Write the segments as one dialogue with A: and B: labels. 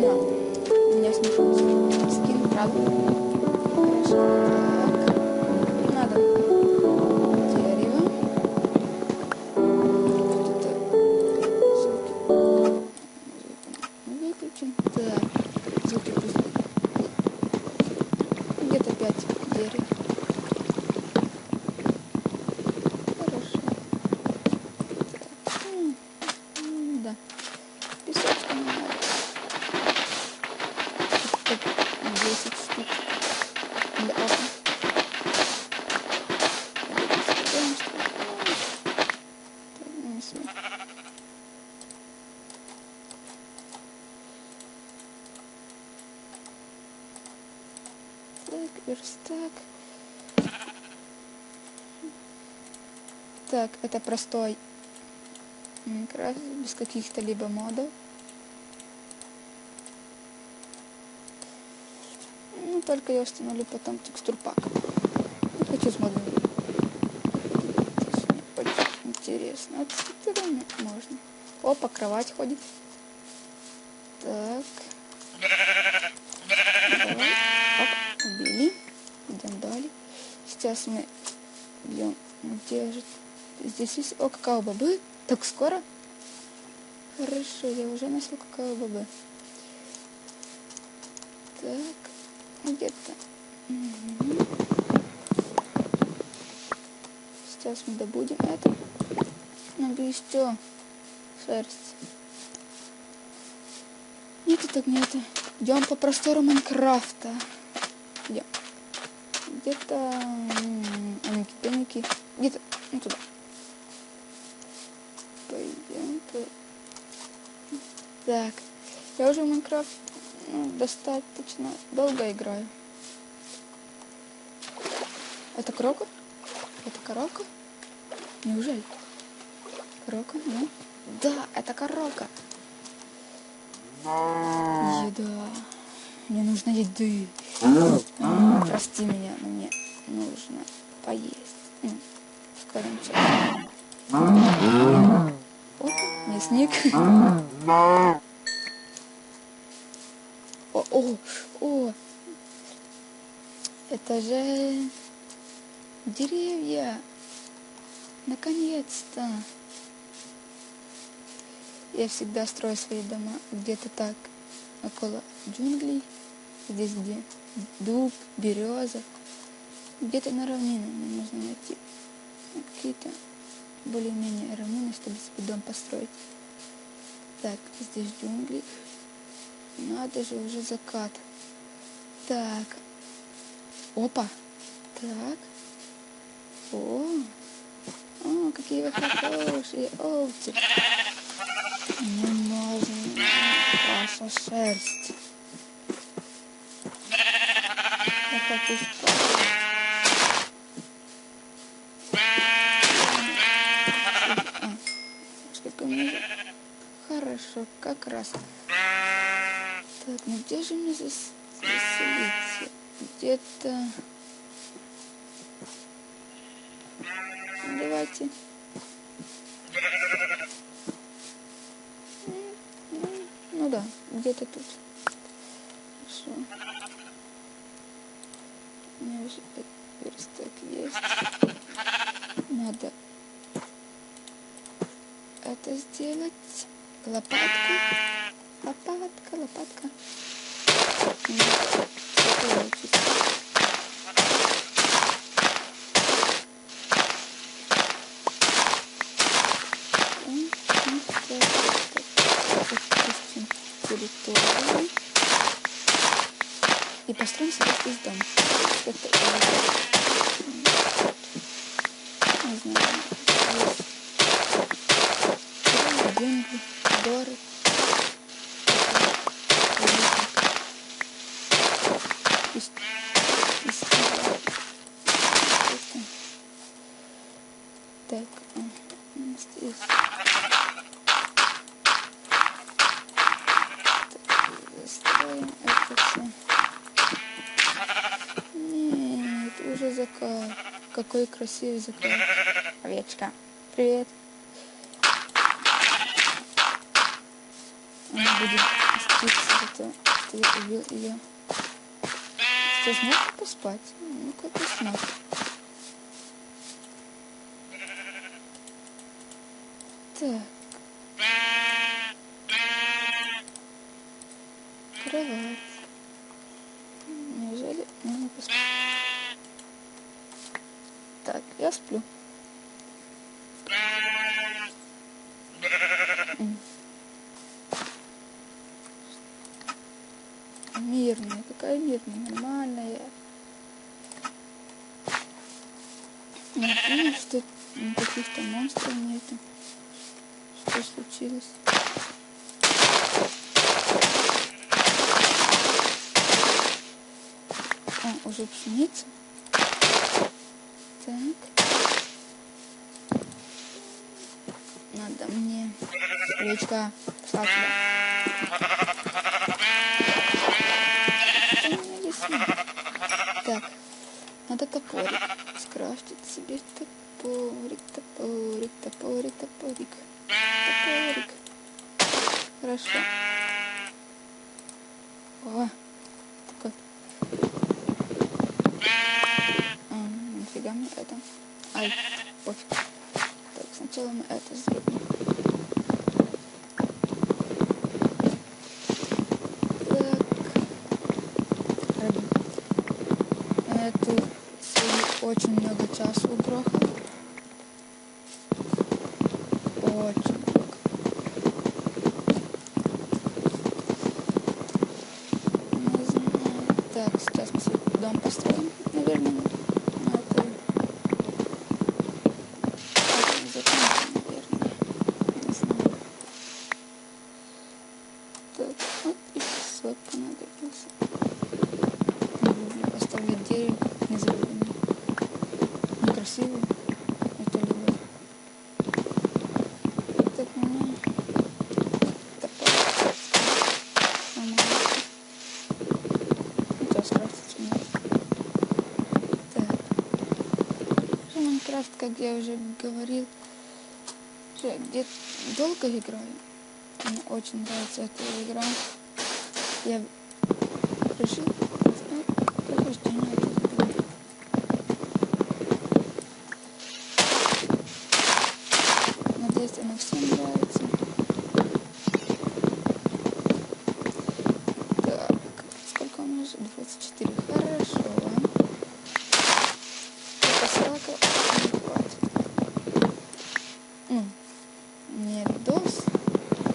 A: начнем. У меня смешной скин, правда? Это простой Майнкрафт без каких-то либо модов. Ну, только я установлю потом текстурпак. Не хочу с модами. Интересно. А текстурами можно. Опа, кровать ходит. Так. Давай. Оп, убили. Идем далее. Сейчас мы идем. Где же? Здесь есть... О, какао-бобы. Так скоро? Хорошо, я уже нашел какао-бобы. Так, где-то. Мгм. Сейчас мы добудем это. Надо еще шерсть. Нет, так нет. Идем по простору Майнкрафта. Идем. Где-то м, аники пеники. Где-то ну, туда. Пойдем. по- Так. Я уже в Майнкрафт ну, достаточно долго играю. Это коровка? Это коровка? Неужели? Коровка? Ну? Да, это коровка. Еда. Мне нужно еды. М, Прости меня, но мне нужно поесть. М, Скажем честно. О, мясник. О, о, о. Это же деревья. Наконец-то. Я всегда строю свои дома где-то так, около джунглей, здесь где дуб, береза, где-то на равнине мне нужно найти какие-то более-менее равнины, чтобы себе дом построить. Так, здесь джунгли. Надо же, уже закат. Так. Опа. Так. О. О, какие вы хорошие овцы. Мне нужна ваша шерсть. Я хочу Хорошо, как раз. Так, ну где же мне зас- заселиться? Где-то... Давайте. Ну, да, где-то тут. Хорошо. У меня уже верстак есть. Надо это сделать. Лопатку. Лопатка, лопатка. Территорию. И построим себе здесь дом. Это, не знаю, здесь Деревья, Естественно. Так, здесь. Застроим это все. Нет, уже закат. какой красивый закон. Овечка. Привет. Она будет мститься за то, что я убил ее. Сейчас можно поспать? Ну-ка посмотрим. Так. Кровать. Неужели можно поспать? Так, я сплю. М. Мирная, какая мирная, нормальная. Понял, что каких-то монстров нету. Что случилось? А, уже пшеница. Так. Надо мне... Речка, пошла. Что у меня здесь нет? Так, надо топорик скрафтить себе топорик, топорик, топорик, топорик, топорик. Хорошо. О, такой. А, нифига мне это. Ай, пофиг. Так, сначала мы это сделаем. Так. Робин. Э, Ты сегодня очень много часу угрохал. Очень много. Не знаю. Так, сейчас мы дом построим. Наверное, на это... Так, не закончим, наверное. Не знаю. Так, вот и песок понадобился. Не люблю оставлять дерево, как незаметно. Некрасиво. Это люблю. Так, у меня топор. Нормально. Это скрафтить у меня. Так. Ну, Майнкрафт, как я уже говорил, уже где долго играю. Мне очень нравится эта игра. Я решил прохождение этой игры. Надеюсь, она всем нравится. Так, сколько у меня уже? 24. Хорошо. Только срака не хватит. Ну, не дос,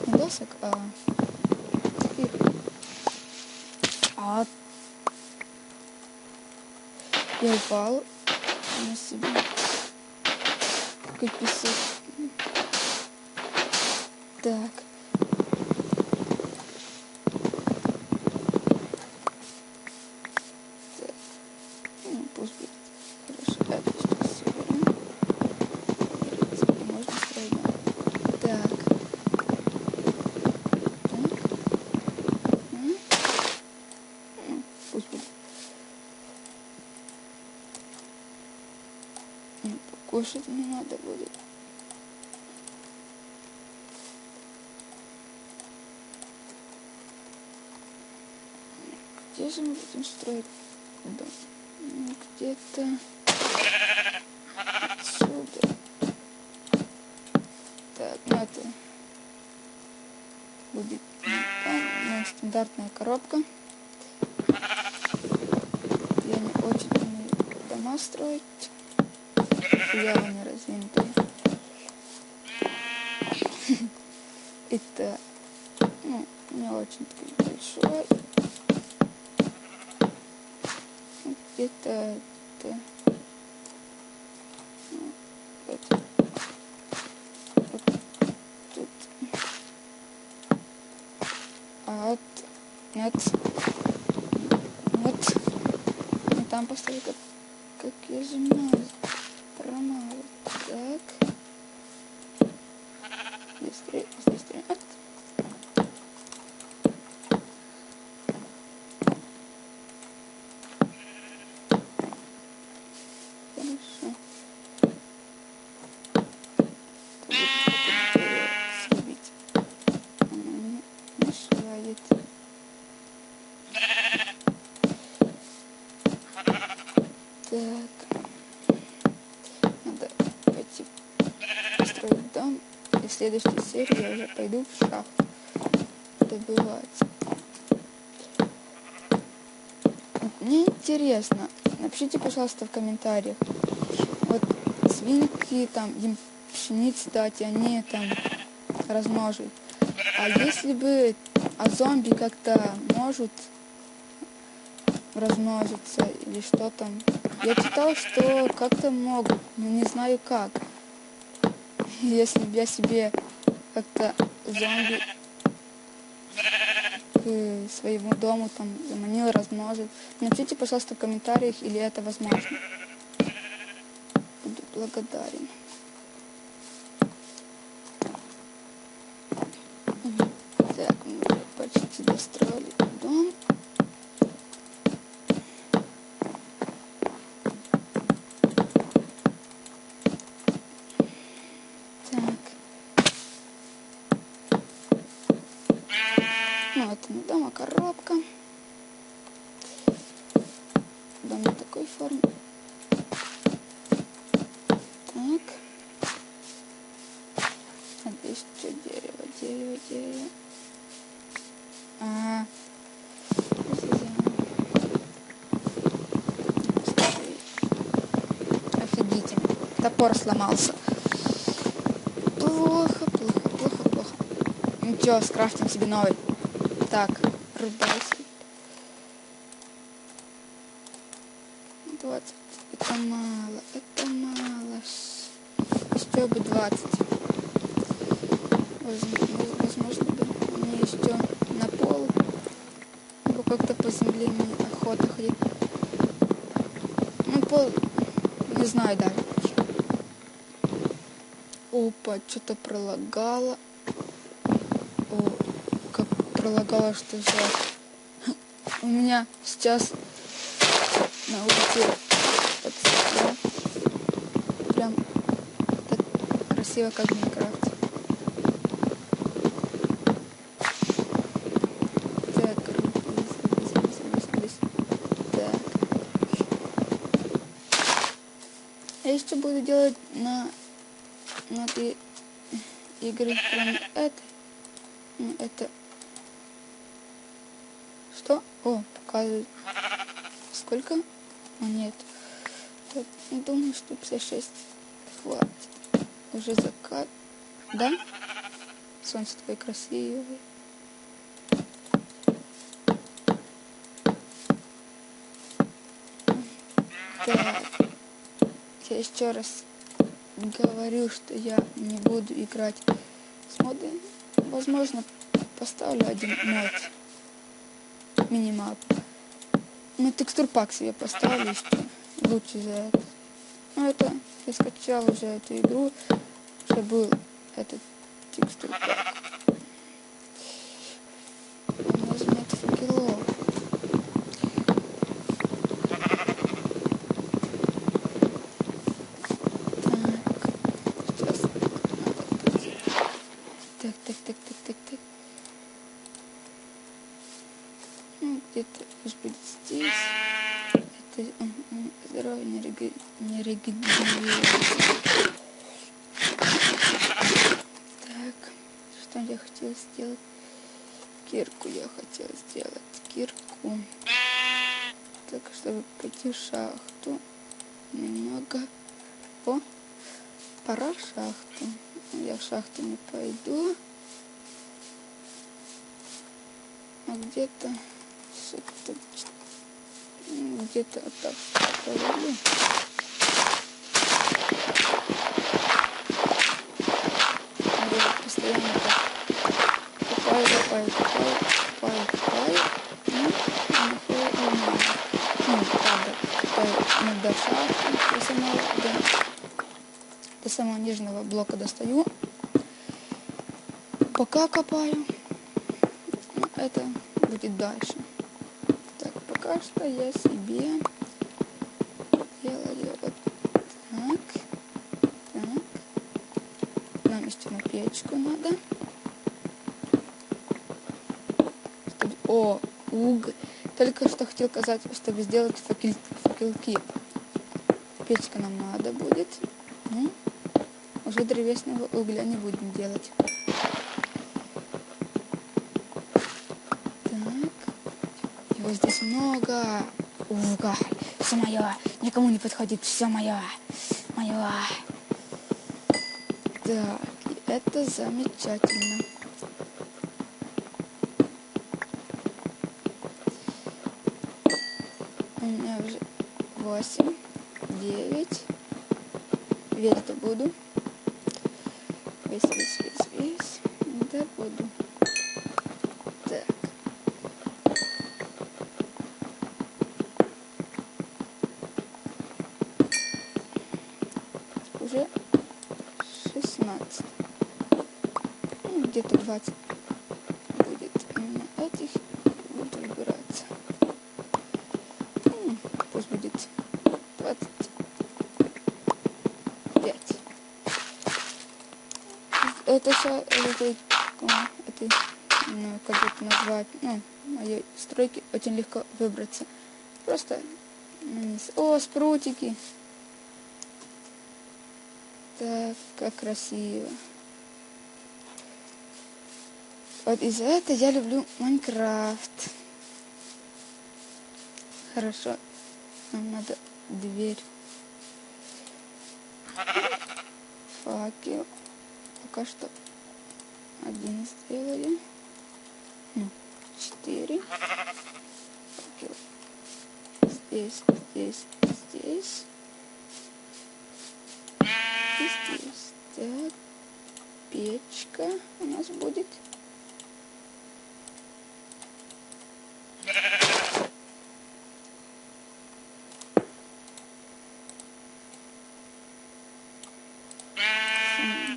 A: не досок, а теперь. А я упал на себя. Какой песок. Так. Ну, пусть будет. Хорошо. Это сейчас все уберем. В принципе, можно строить дом. Так. Так. М? Ну, пусть будет. Ну, покушать мне надо будет. Где же мы будем строить дом? Ну, Где-то отсюда. Так, ну это будет дом, ну, стандартная коробка. Я не очень умею дома строить. Я не развинутый. Это, ну, не очень такой большой. Ну, Это, ну, это, тут. От, нет, нет, не там поставил, как, как я сжимаю, Так. Надо пойти построить дом. И в следующей серии я уже пойду в шахту добывать. Мне интересно. Напишите, пожалуйста, в комментариях. Вот свинки, там, им пшениц, дать, они там размножат, А если бы а зомби как-то может размножиться или что там я читал, что как-то могут, но не знаю как. Если бы я себе как-то зомби к своему дому там заманил, размножил. Напишите, пожалуйста, в комментариях, или это возможно. Буду благодарен. Так, мы уже почти достроили дом. Так. Ну, это не дом, а коробка. Дом не такой формы. Так. А здесь что? Дерево, дерево, дерево. А, Слушай, Топор сломался. Плохо, плохо, плохо, плохо. Ничего, скрафтим себе новый. Так, рубайся. 20. Это мало, это мало. Еще бы 20. Возможно, бы мне еще на пол. Либо как-то по земле мне охота ходить. Ну, пол... Не знаю даже. Опа, что-то пролагало. О, как пролагало, что жах. У меня сейчас на улице так светло. Прям так красиво, как. Я еще буду делать игры, кроме этой. Это... Что? О, показывает. Сколько? монет. Так, ну, думаю, что 56 хватит. Уже закат. Да? Солнце такое красивое. Так. Я еще раз говорю, что я не буду играть с модой. Возможно, поставлю один мод. Минимап. Ну, текстур пак себе поставлю еще. Лучше за это. Ну, это я скачал уже эту игру, уже был этот текстур пак. Возьмет факелов. Так, сейчас надо пойти. Так, так, так, так, так, так. Ну, где-то пусть будет здесь. Это м, м, здоровье не, реги... регенерируется. Так, что я хотела сделать? Кирку я хотела сделать. Кирку. Так, чтобы пойти в шахту. Немного. О, пора в шахту. Я в шахту не пойду. А где-то где-то так проведу. Надо вот постоянно так копаю, копаю, Ну. Ну, до до самого, до, до самого нижнего блока достаю. Пока копаю. Ну, это будет дальше. Так, пока что я себе делаю вот так. Так. Нам еще на печку надо. Чтобы... Уголь. Только что хотел сказать, чтобы сделать факел... факелки. Печка нам надо будет. Ну, уже древесного угля не будем делать. Так. Его здесь много. Уголь. Все мое. Никому не подходит. Все мое. Мое. Так. Это замечательно. Восемь, девять. Весь добуду. Весь, весь, весь, весь. Добуду. Так. Уже шестнадцать. Ну, где-то двадцать будет именно этих. Буду выбираться. Ну, пусть будет двадцать пять. Это все, это, о, это, ну, как это назвать, ну, моей стройки очень легко выбраться. Просто на низ. О, спрутики. Так, как красиво. Вот из-за этого я люблю Майнкрафт. Хорошо. Нам надо дверь. Факел. Пока что один сделали. Ну, четыре. Здесь, здесь, здесь. И здесь. Так. Печка у нас будет.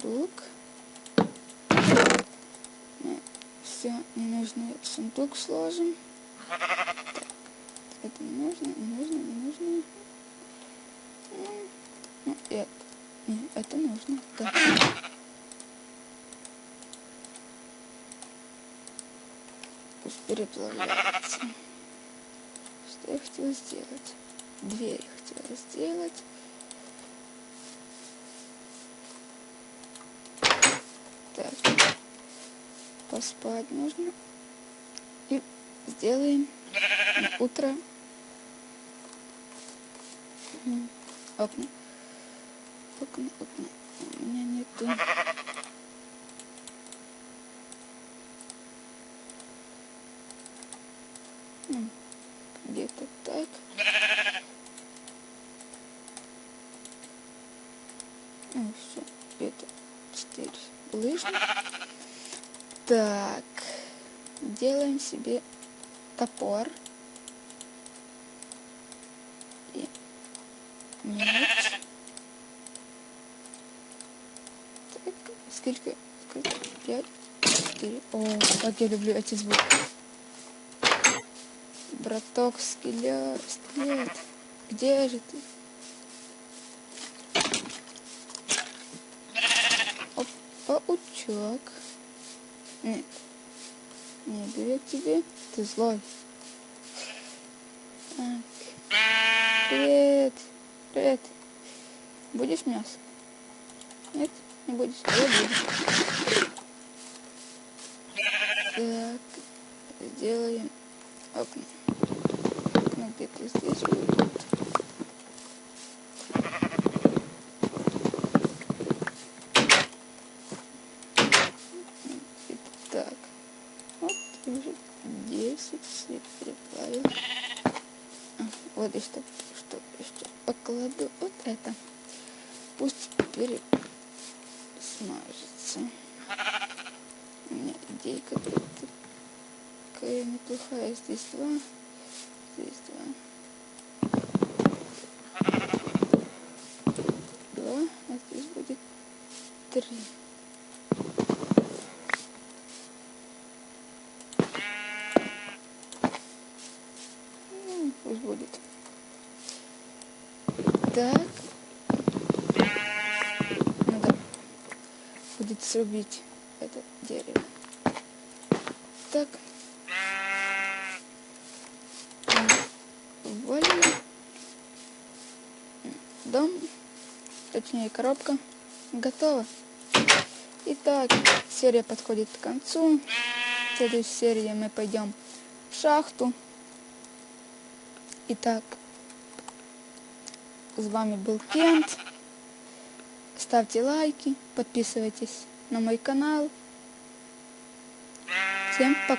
A: сундук. В сундук сложим. Так, это не нужно, не нужно, не нужно. Ну, это. Это нужно. Да. Пусть переплавляется. Что я хотела сделать? Дверь хотела сделать. Так. Поспать нужно. И сделаем утро м, окна. Окна, окна. У меня нету. М, Где-то так. Ну, все. Это четыре лыж. Так. Делаем себе топор. И меч. Так, сколько? Сколько? Пять, четыре. О, как я люблю эти звуки. Браток, скелет, скелет. Где же ты? Оп, паучок. Нет. Не берет тебе. Ты злой. Так. Привет. Привет. Будешь мясо? Нет? Не будешь? Я буду. Так. Сделаем окна. Окна где-то здесь будут. Так. Вот уже 10 свет переплавил. А, вот и что, что еще покладу вот это. Пусть пересмажется. У меня идейка такая неплохая. Здесь два, здесь два. Два, а здесь будет три. Ну, пусть будет. Так. Надо будет срубить это дерево. Так. Ввалили. Дом. Точнее, коробка. Готово. Итак, серия подходит к концу. В следующей серии мы пойдем в шахту. Итак, с вами был Кент. Ставьте лайки, подписывайтесь на мой канал. Всем пока.